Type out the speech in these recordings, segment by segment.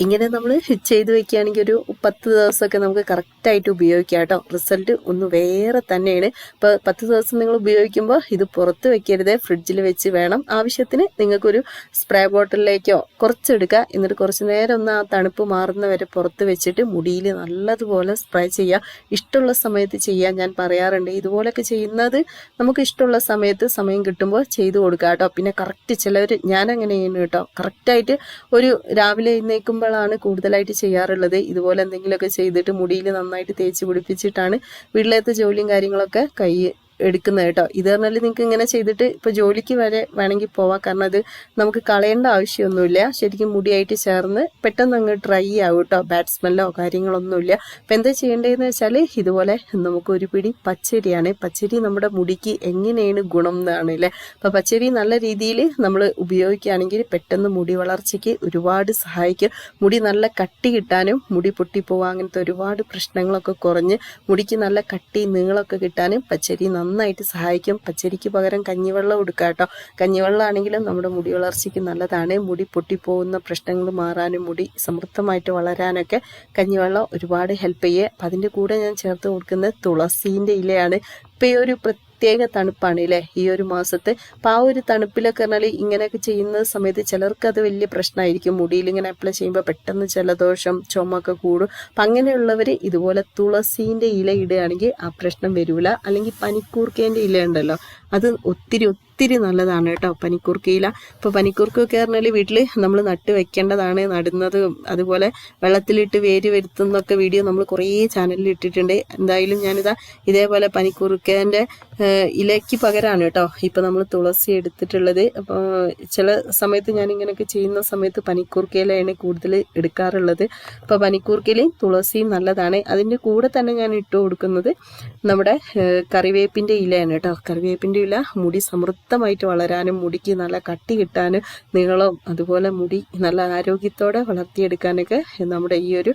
ഇങ്ങനെ നമ്മൾ ചെയ്ത് വെക്കുകയാണെങ്കിൽ ഒരു പത്ത് ദിവസമൊക്കെ നമുക്ക് കറക്റ്റായിട്ട് ഉപയോഗിക്കാം കേട്ടോ. റിസൾട്ട് ഒന്ന് വേറെ തന്നെയാണ്. ഇപ്പോൾ പത്ത് ദിവസം നിങ്ങൾ ഉപയോഗിക്കുമ്പോൾ ഇത് പുറത്ത് വെക്കരുത്. ഫ്രിഡ്ജിൽ വെച്ച് വേണം. ആവശ്യത്തിന് നിങ്ങൾക്കൊരു സ്പ്രേ ബോട്ടിലേക്കോ കുറച്ചെടുക്കുക. എന്നിട്ട് കുറച്ച് നേരം ഒന്ന് ആ തണുപ്പ് മാറുന്ന വരെ പുറത്ത് വെച്ചിട്ട് മുടിയിൽ നല്ലതുപോലെ സ്പ്രേ ചെയ്യുക. ഇഷ്ടമുള്ള സമയത്ത് ചെയ്യാൻ ഞാൻ പറയാറുണ്ട്. ഇതുപോലൊക്കെ ചെയ്യുന്നത് നമുക്ക് ഇഷ്ടമുള്ള സമയത്ത് സമയം കിട്ടുമ്പോൾ ചെയ്തു കൊടുക്കുക കേട്ടോ. പിന്നെ കറക്റ്റ് ചിലവർ ചെയ്യുന്നു കേട്ടോ. കറക്റ്റായിട്ട് ഒരു രാവിലെ എഴുന്നേൽക്കുമ്പോഴാണ് കൂടുതലായിട്ട് ചെയ്യാറുള്ളത്. ഇതുപോലെ എന്തെങ്കിലുമൊക്കെ ചെയ്തിട്ട് മുടിയിൽ നന്നായിട്ട് തേച്ച് പിടിപ്പിച്ചിട്ടാണ് വീട്ടിലത്തെ ജോലിയും കാര്യങ്ങളൊക്കെ കൈ എടുക്കുന്നത് കേട്ടോ. ഇത് പറഞ്ഞാൽ നിങ്ങൾക്ക് ഇങ്ങനെ ചെയ്തിട്ട് ഇപ്പൊ ജോലിക്ക് വരെ വേണമെങ്കിൽ പോവാം. കാരണം അത് നമുക്ക് കളയേണ്ട ആവശ്യമൊന്നുമില്ല. ശരിക്കും മുടിയായിട്ട് ചേർന്ന് പെട്ടെന്ന് അങ്ങ് ഡ്രൈ ആവും കേട്ടോ. ബാഡ് സ്മെല്ലോ കാര്യങ്ങളൊന്നുമില്ല. അപ്പൊ എന്താ ചെയ്യേണ്ടതെന്ന് വെച്ചാൽ ഇതുപോലെ നമുക്ക് ഒരു പിടി പച്ചരിയാണ്. പച്ചരി നമ്മുടെ മുടിക്ക് എങ്ങനെയാണ് ഗുണം എന്നാണ് അല്ലേ അപ്പൊ പച്ചരി നല്ല രീതിയിൽ നമ്മൾ ഉപയോഗിക്കുകയാണെങ്കിൽ പെട്ടെന്ന് മുടി വളർച്ചയ്ക്ക് ഒരുപാട് സഹായിക്കും. മുടി നല്ല കട്ടി കിട്ടാനും മുടി പൊട്ടിപ്പോവാ അങ്ങനത്തെ ഒരുപാട് പ്രശ്നങ്ങളൊക്കെ കുറഞ്ഞ് മുടിക്ക് നല്ല കട്ടി നീളമൊക്കെ കിട്ടാനും പച്ചരി നന്നായിട്ട് സഹായിക്കും. പച്ചരിക്ക് പകരം കഞ്ഞിവെള്ളം എടുക്കുക കേട്ടോ. കഞ്ഞിവെള്ളം ആണെങ്കിലും നമ്മുടെ മുടി വളർച്ചയ്ക്ക് നല്ലതാണ്. മുടി പൊട്ടിപ്പോകുന്ന പ്രശ്നങ്ങൾ മാറാനും മുടി സമൃദ്ധമായിട്ട് വളരാനൊക്കെ കഞ്ഞിവെള്ളം ഒരുപാട് ഹെൽപ്പ് ചെയ്യേ. അപ്പം അതിന്റെ കൂടെ ഞാൻ ചേർത്ത് കൊടുക്കുന്നത് തുളസീന്റെ ഇലയാണ്. ഇപ്പം ഈ ഒരു പ്രത്യേക തണുപ്പാണ് അല്ലേ ഈ ഒരു മാസത്തെ. അപ്പം ആ ഒരു തണുപ്പിലൊക്കെ പറഞ്ഞാൽ ഇങ്ങനെയൊക്കെ ചെയ്യുന്ന സമയത്ത് ചിലർക്ക് അത് വലിയ പ്രശ്നമായിരിക്കും. മുടിയിൽ ഇങ്ങനെ അപ്ലൈ ചെയ്യുമ്പോൾ പെട്ടെന്ന് ജലദോഷം ചുമക്കെ കൂടും. അപ്പം അങ്ങനെയുള്ളവർ ഇതുപോലെ തുളസീന്റെ ഇല ഇടുകയാണെങ്കിൽ ആ പ്രശ്നം വരില്ല അല്ലെങ്കിൽ പനിക്കൂർക്കേന്റെ ഇല ഉണ്ടല്ലോ അത് ഒത്തിരി ഒത്തിരി നല്ലതാണ് കേട്ടോ പനിക്കൂർക്കയില ഇപ്പോൾ പനിക്കൂർക്കൊക്കെ പറഞ്ഞാൽ വീട്ടിൽ നമ്മൾ നട്ട് വെക്കേണ്ടതാണ് നടുന്നത് അതുപോലെ വെള്ളത്തിലിട്ട് വേര് വരുത്തുന്നൊക്കെ വീഡിയോ നമ്മൾ കുറേ ചാനലിൽ ഇട്ടിട്ടുണ്ട്. എന്തായാലും ഞാനിതാ ഇതേപോലെ പനിക്കൂർക്കേന്റെ ഇലയ്ക്ക് പകരമാണ് കേട്ടോ ഇപ്പോൾ നമ്മൾ തുളസി എടുത്തിട്ടുള്ളത്. അപ്പോൾ ചില സമയത്ത് ഞാൻ ഇങ്ങനെയൊക്കെ ചെയ്യുന്ന സമയത്ത് പനിക്കൂർക്കയിലാണ് കൂടുതൽ എടുക്കാറുള്ളത്. അപ്പോൾ പനിക്കൂർക്കയിലയും തുളസിയും നല്ലതാണ്. അതിന്റെ കൂടെ തന്നെ ഞാൻ ഇട്ട് കൊടുക്കുന്നത് നമ്മുടെ കറിവേപ്പിന്റെ ഇലയാണ് കേട്ടോ. കറിവേപ്പിന്റെ ഇല മുടി സമൃദ്ധമായിട്ട് വളരാനും മുടിക്ക് നല്ല കട്ടി കിട്ടാനും നീളം അതുപോലെ മുടി നല്ല ആരോഗ്യത്തോടെ വളർത്തിയെടുക്കാനൊക്കെ നമ്മുടെ ഈ ഒരു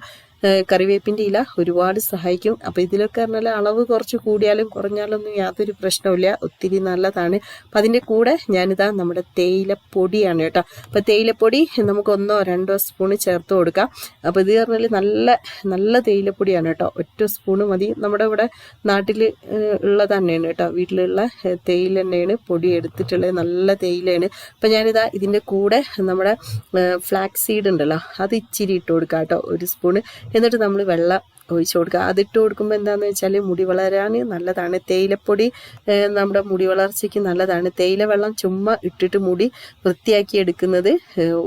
കറിവേപ്പിന്റെ ഇല ഒരുപാട് സഹായിക്കും. അപ്പോൾ ഇതിലൊക്കെ പറഞ്ഞാൽ അളവ് കുറച്ച് കൂടിയാലും കുറഞ്ഞാലൊന്നും യാതൊരു പ്രശ്നമില്ല ഒത്തിരി നല്ലതാണ്. അപ്പം അതിന്റെ കൂടെ ഞാനിതാ നമ്മുടെ തേയിലപ്പൊടിയാണ് കേട്ടോ. അപ്പോൾ തേയിലപ്പൊടി നമുക്ക് ഒന്നോ രണ്ടോ സ്പൂണ് ചേർത്ത് കൊടുക്കാം. അപ്പോൾ ഇത് പറഞ്ഞാൽ നല്ല നല്ല തേയിലപ്പൊടിയാണ് കേട്ടോ. ഒറ്റ സ്പൂണ് മതി. നമ്മുടെ ഇവിടെ നാട്ടിൽ ഉള്ള തന്നെയാണ് കേട്ടോ. വീട്ടിലുള്ള തേയില തന്നെയാണ് പൊടി എടുത്തിട്ടുള്ളത്. നല്ല തേയിലയാണ്. അപ്പം ഞാനിതാ ഇതിന്റെ കൂടെ നമ്മുടെ ഫ്ലാക്സ് സീഡ് ഉണ്ടല്ലോ അത് ഇച്ചിരി ഇട്ട് കൊടുക്കാം കേട്ടോ. ഒരു സ്പൂണ്. എന്നിട്ട് നമ്മൾ വെള്ളം ഒഴിച്ചു കൊടുക്കുക. അതിട്ട് കൊടുക്കുമ്പോൾ എന്താണെന്ന് വെച്ചാൽ മുടി വളരാൻ നല്ലതാണ്. തേയിലപ്പൊടി നമ്മുടെ മുടി വളർച്ചയ്ക്ക് നല്ലതാണ്. തേയില വെള്ളം ചുമ്മാ ഇട്ടിട്ട് മുടി വൃത്തിയാക്കി എടുക്കുന്നത്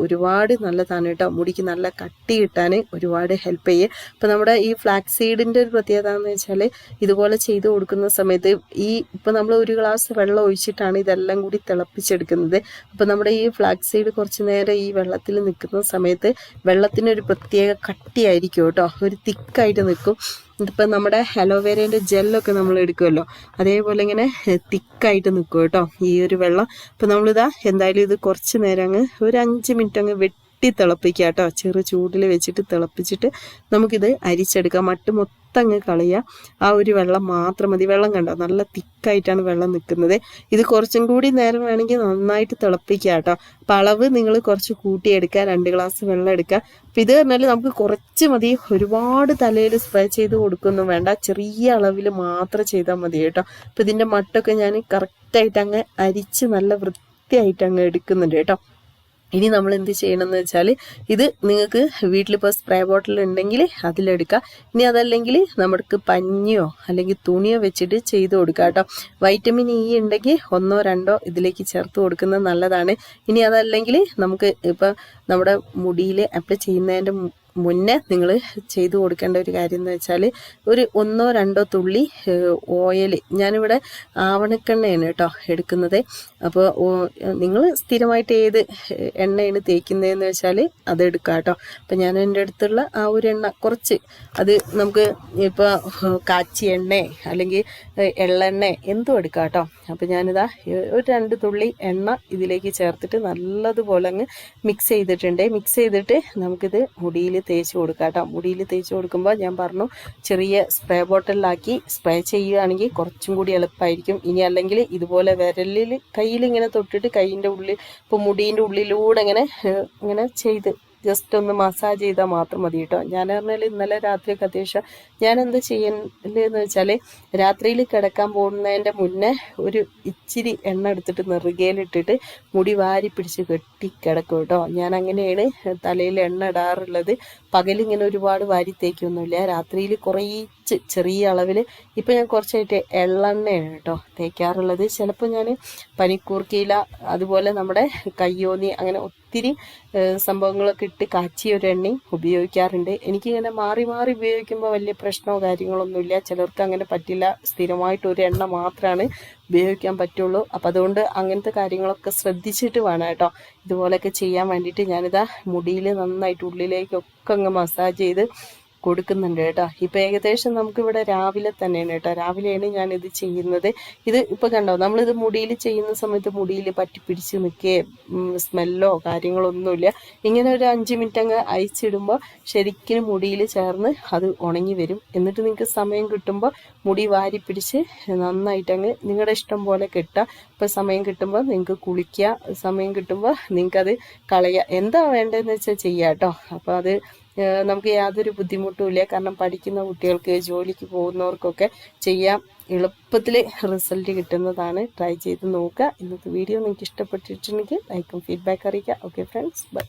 ഒരുപാട് നല്ലതാണ് കേട്ടോ. മുടിക്ക് നല്ല കട്ടി കിട്ടാൻ ഒരുപാട് ഹെൽപ്പ് ചെയ്യും. അപ്പോൾ നമ്മുടെ ഈ ഫ്ലാക്സ് സീഡിന്റെ ഒരു പ്രത്യേകത എന്ന് വെച്ചാൽ ഇതുപോലെ ചെയ്ത് കൊടുക്കുന്ന സമയത്ത് ഈ ഇപ്പോൾ നമ്മൾ ഒരു ഗ്ലാസ് വെള്ളം ഒഴിച്ചിട്ടാണ് ഇതെല്ലാം കൂടി തിളപ്പിച്ചെടുക്കുന്നത്. അപ്പോൾ നമ്മുടെ ഈ ഫ്ലാക്സ് സീഡ് കുറച്ച് നേരം ഈ വെള്ളത്തിൽ നിൽക്കുന്ന സമയത്ത് വെള്ളത്തിനൊരു പ്രത്യേക കട്ടിയായിരിക്കും കേട്ടോ. ഒരു തിക്കായിട്ട് നിൽക്കും ഇതിപ്പോൾ നമ്മുടെ അലോവേരേന്റെ ജെല്ലൊക്കെ നമ്മൾ എടുക്കുമല്ലോ. അതേപോലെ ഇങ്ങനെ തിക്കായിട്ട് നിൽക്കും കേട്ടോ ഈ ഒരു വെള്ളം. അപ്പോൾ നമ്മളിതാ എന്തായാലും ഇത് കുറച്ച് നേരം അങ്ങ് ഒരു അഞ്ച് മിനിറ്റ് അങ്ങ് വെട്ടി തിളപ്പിക്കുക കേട്ടോ. ചെറു ചൂടിൽ വെച്ചിട്ട് തിളപ്പിച്ചിട്ട് നമുക്കിത് അരിച്ചെടുക്കാം. മട്ട് മൊത്തം അങ്ങ് കളയുക. ആ ഒരു വെള്ളം മാത്രം മതി. വെള്ളം കണ്ടോ? നല്ല തിക്കായിട്ടാണ് വെള്ളം നിൽക്കുന്നത്. ഇത് കുറച്ചും കൂടി നേരം വേണമെങ്കിൽ നന്നായിട്ട് തിളപ്പിക്കുക കേട്ടോ. അപ്പം അളവ് നിങ്ങൾ കുറച്ച് കൂട്ടിയെടുക്കുക. രണ്ട് ഗ്ലാസ് വെള്ളം എടുക്കുക. അപ്പം ഇത് പറഞ്ഞാൽ നമുക്ക് കുറച്ച് മതി. ഒരുപാട് തലയിൽ സ്പ്രേ ചെയ്ത് കൊടുക്കൊന്നും വേണ്ട. ചെറിയ അളവിൽ മാത്രം ചെയ്താൽ മതി കേട്ടോ. അപ്പം ഇതിന്റെ മട്ടൊക്കെ ഞാൻ കറക്റ്റായിട്ട് അങ്ങ് അരിച്ച് നല്ല വൃത്തിയായിട്ട് അങ്ങ് എടുക്കുന്നുണ്ട് കേട്ടോ. ഇനി നമ്മൾ എന്ത് ചെയ്യണമെന്ന് വെച്ചാൽ ഇത് നിങ്ങൾക്ക് വീട്ടിലിപ്പോൾ സ്പ്രേ ബോട്ടിൽ ഉണ്ടെങ്കിൽ അതിലെടുക്കുക. ഇനി അതല്ലെങ്കിൽ നമുക്ക് പഞ്ഞിയോ അല്ലെങ്കിൽ തുണിയോ വെച്ചിട്ട് ചെയ്ത് കൊടുക്കുക കേട്ടോ. വൈറ്റമിൻ ഇ ഉണ്ടെങ്കിൽ ഒന്നോ രണ്ടോ ഇതിലേക്ക് ചേർത്ത് കൊടുക്കുന്നത് നല്ലതാണ്. ഇനി അതല്ലെങ്കിൽ നമുക്ക് ഇപ്പം നമ്മുടെ മുടിയിൽ അപ്ലൈ ചെയ്യുന്നതിന്റെ മുന്നേ നിങ്ങൾ ചെയ്തു കൊടുക്കേണ്ട ഒരു കാര്യം എന്ന് വെച്ചാൽ ഒരു ഒന്നോ രണ്ടോ തുള്ളി ഓയിൽ ഞാനിവിടെ ആവണക്കെണ്ണയാണ് കേട്ടോ എടുക്കുന്നത്. അപ്പോൾ നിങ്ങൾ സ്ഥിരമായിട്ട് ഏത് എണ്ണയാണ് തേക്കുന്നതെന്ന് വെച്ചാൽ അത് എടുക്കുക കേട്ടോ. അപ്പം ഞാൻ എന്റെ അടുത്തുള്ള ആ ഒരു എണ്ണ കുറച്ച് അത് നമുക്ക് ഇപ്പോൾ കാച്ചി എണ്ണ അല്ലെങ്കിൽ എള്ളെണ്ണ എന്തും എടുക്കാം കേട്ടോ. അപ്പം ഞാനിതാ ഒരു രണ്ട് തുള്ളി എണ്ണ ഇതിലേക്ക് ചേർത്തിട്ട് നല്ലതുപോലെ അങ്ങ് മിക്സ് ചെയ്തിട്ടുണ്ട്. മിക്സ് ചെയ്തിട്ട് നമുക്കിത് മുടിയിൽ തേച്ച് കൊടുക്കാം കേട്ടോ. മുടിയിൽ തേച്ച് കൊടുക്കുമ്പോൾ ഞാൻ പറഞ്ഞു ചെറിയ സ്പ്രേ ബോട്ടിലാക്കി സ്പ്രേ ചെയ്യുകയാണെങ്കിൽ കുറച്ചും കൂടി എളുപ്പമായിരിക്കും. ഇനി അല്ലെങ്കിൽ ഇതുപോലെ വിരലിൽ കയ്യിൽ ഇങ്ങനെ തൊട്ടിട്ട് കൈയിന്റെ ഉള്ളിൽ ഇപ്പോൾ മുടീന്റെ ഉള്ളിലൂടെ ഇങ്ങനെ ഇങ്ങനെ ചെയ്ത് ജസ്റ്റ് ഒന്ന് മസാജ് ചെയ്താൽ മാത്രം മതി കേട്ടോ. ഞാൻ പറഞ്ഞാൽ ഇന്നലെ രാത്രിയൊക്കെ അത്യാവശ്യം ഞാൻ എന്താ ചെയ്യലെന്ന് വെച്ചാൽ രാത്രിയിൽ കിടക്കാൻ പോകുന്നതിന്റെ മുന്നേ ഒരു ഇച്ചിരി എണ്ണ എടുത്തിട്ട് നെറുകയിലിട്ടിട്ട് മുടി വാരി പിടിച്ച് കെട്ടി കിടക്കും കേട്ടോ. ഞാൻ അങ്ങനെയാണ് തലയിൽ എണ്ണ ഇടാറുള്ളത്. പകലിങ്ങനെ ഒരുപാട് വാരി തേക്കൊന്നുമില്ല. രാത്രിയിൽ കുറച്ച് ചെറിയ അളവിൽ ഇപ്പം ഞാൻ കുറച്ചായിട്ട് എള്ളെണ്ണയാണ് കേട്ടോ തേക്കാറുള്ളത്. ചിലപ്പോൾ ഞാൻ പനിക്കൂർക്കയില അതുപോലെ നമ്മുടെ കയ്യോന്നി അങ്ങനെ ഒത്തിരി സംഭവങ്ങളൊക്കെ ഇട്ട് കാച്ചിയ ഒരു എണ്ണയും ഉപയോഗിക്കാറുണ്ട്. എനിക്കിങ്ങനെ മാറി മാറി ഉപയോഗിക്കുമ്പോൾ വലിയ പ്രശ്നമോ കാര്യങ്ങളൊന്നുമില്ല ചിലർക്ക് അങ്ങനെ പറ്റില്ല. സ്ഥിരമായിട്ട് ഒരു എണ്ണ മാത്രമാണ് ഉപയോഗിക്കാൻ പറ്റുള്ളൂ. അപ്പം അതുകൊണ്ട് അങ്ങനത്തെ കാര്യങ്ങളൊക്കെ ശ്രദ്ധിച്ചിട്ട് വേണം കേട്ടോ. ഇതുപോലെയൊക്കെ ചെയ്യാൻ വേണ്ടിയിട്ട് ഞാനിതാ മുടിയിൽ നന്നായിട്ട് ഉള്ളിലേക്കൊക്കെ അങ്ങ് മസാജ് ചെയ്ത് കൊടുക്കുന്നുണ്ട് കേട്ടോ. ഇപ്പൊ ഏകദേശം നമുക്കിവിടെ രാവിലെ തന്നെയാണ് കേട്ടോ. രാവിലെയാണ് ഞാൻ ഇത് ചെയ്യുന്നത്. ഇത് ഇപ്പൊ കണ്ടോ? നമ്മളിത് മുടിയിൽ ചെയ്യുന്ന സമയത്ത് മുടിയിൽ പറ്റി പിടിച്ച് നിൽക്കുകയും സ്മെല്ലോ കാര്യങ്ങളൊന്നുമില്ല. ഇങ്ങനെ ഒരു അഞ്ച് മിനിറ്റ് അങ്ങ് അയച്ചിടുമ്പോൾ ശരിക്കും മുടിയിൽ ചേർന്ന് അത് ഉണങ്ങി വരും. എന്നിട്ട് നിങ്ങൾക്ക് സമയം കിട്ടുമ്പോൾ മുടി വാരി പിടിച്ച് നന്നായിട്ട് അങ്ങ് നിങ്ങളുടെ ഇഷ്ടം പോലെ കെട്ടുക. ഇപ്പൊ സമയം കിട്ടുമ്പോൾ നിങ്ങൾക്ക് കുളിക്കുക സമയം കിട്ടുമ്പോൾ നിങ്ങൾക്കത് കളയുക എന്താ വേണ്ടതെന്ന് വെച്ചാൽ ചെയ്യുക കേട്ടോ അപ്പോൾ അത് നമുക്ക് യാതൊരു ബുദ്ധിമുട്ടും ഇല്ല. കാരണം പഠിക്കുന്ന കുട്ടികൾക്ക് ജോലിക്ക് പോകുന്നവർക്കൊക്കെ ചെയ്യാം. എളുപ്പത്തിൽ റിസൾട്ട് കിട്ടുന്നതാണ്. ട്രൈ ചെയ്ത് നോക്കുക. ഇന്നത്തെ വീഡിയോ നിങ്ങൾക്ക് ഇഷ്ടപ്പെട്ടിട്ടുണ്ടെങ്കിൽ ലൈക്കും ഫീഡ്ബാക്ക് അറിയിക്കുക. Okay friends bye